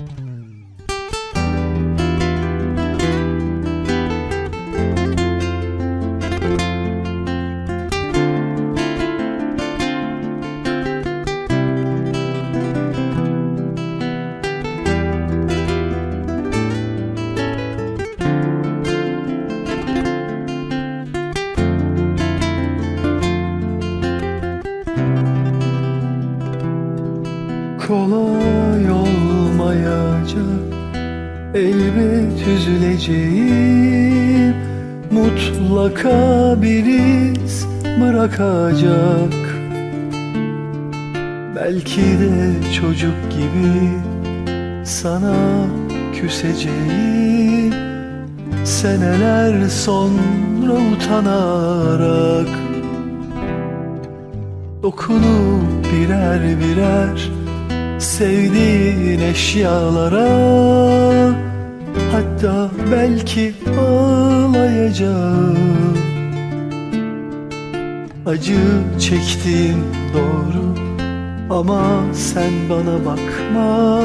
Mm-hmm. Kolay olmayacak. Elbet üzüleceğim. Mutlaka bir iz bırakacak. Belki de çocuk gibi Sana küseceğim. Seneler sonra utanarak. Dokunup birer birer Sevdiğin eşyalara Hatta belki ağlayacağım. Acı çektiğim doğru Ama sen bana bakma.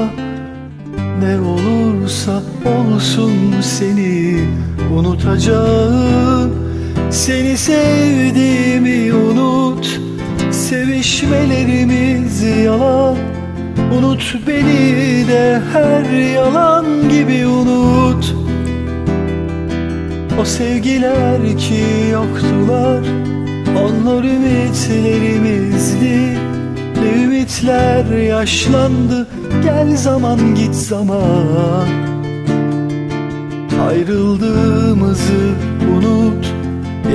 Ne olursa olsun seni unutacağım. Seni sevdiğimi Unut beni de her yalan gibi unut. O sevgiler ki yoktular Onlar ümitlerimizdi Ne ümitler yaşlandı Gel zaman git zaman. Ayrıldığımızı unut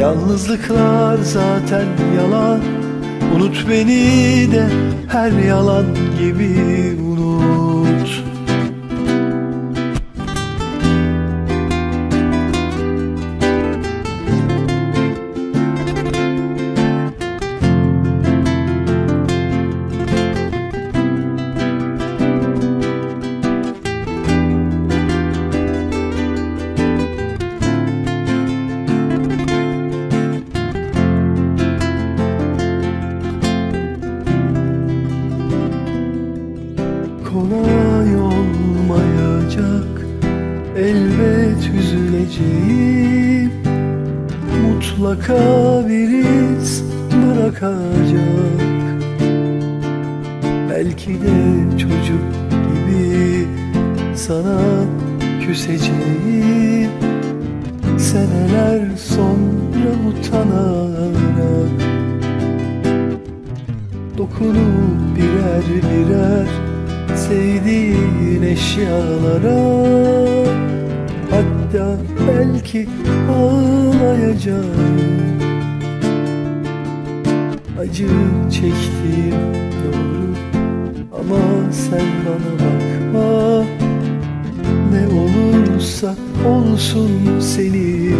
Yalnızlıklar zaten yalan Unut beni de her yalan gibi Elbet üzüleceğim. Mutlaka bir iz bırakacak. Belki de çocuk gibi sana küseceğim. Seneler sonra utanarak Dokunup birer birer sevdiğin eşyalara Hatta belki ağlayacağım. Acı çektiğim doğru Ama sen bana bakma. Ne olursa olsun seni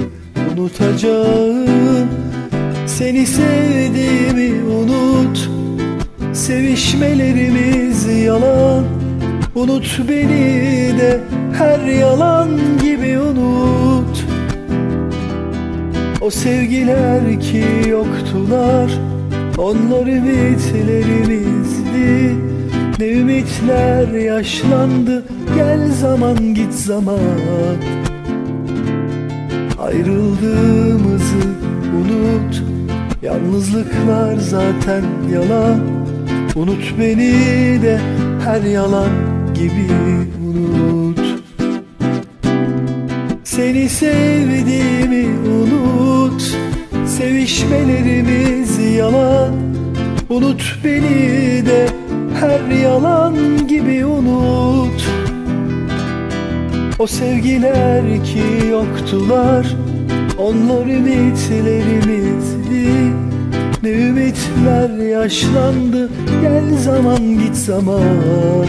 unutacağım. Seni sevdiğimi unut Sevişmelerimiz yalan Unut beni de her yalan gibi unut. O sevgiler ki yoktular Onlar ümitlerimizdi. Ne ümitler yaşlandı Gel zaman git zaman. Ayrıldığımızı unut Yalnızlıklar zaten yalan. Unut beni de her yalan gibi unut. Seni sevdiğimi unut. Sevişmelerimiz yalan. Unut beni de her yalan gibi unut. O sevgiler ki yoktular Onlar ümitlerimizdi Ne ümitler yaşlandı Gel zaman git zaman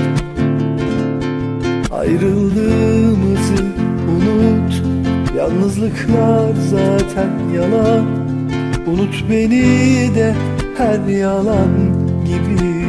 Ayrıldığımızı unut. Yalnızlıklar zaten yalan. Unut beni de her yalan gibi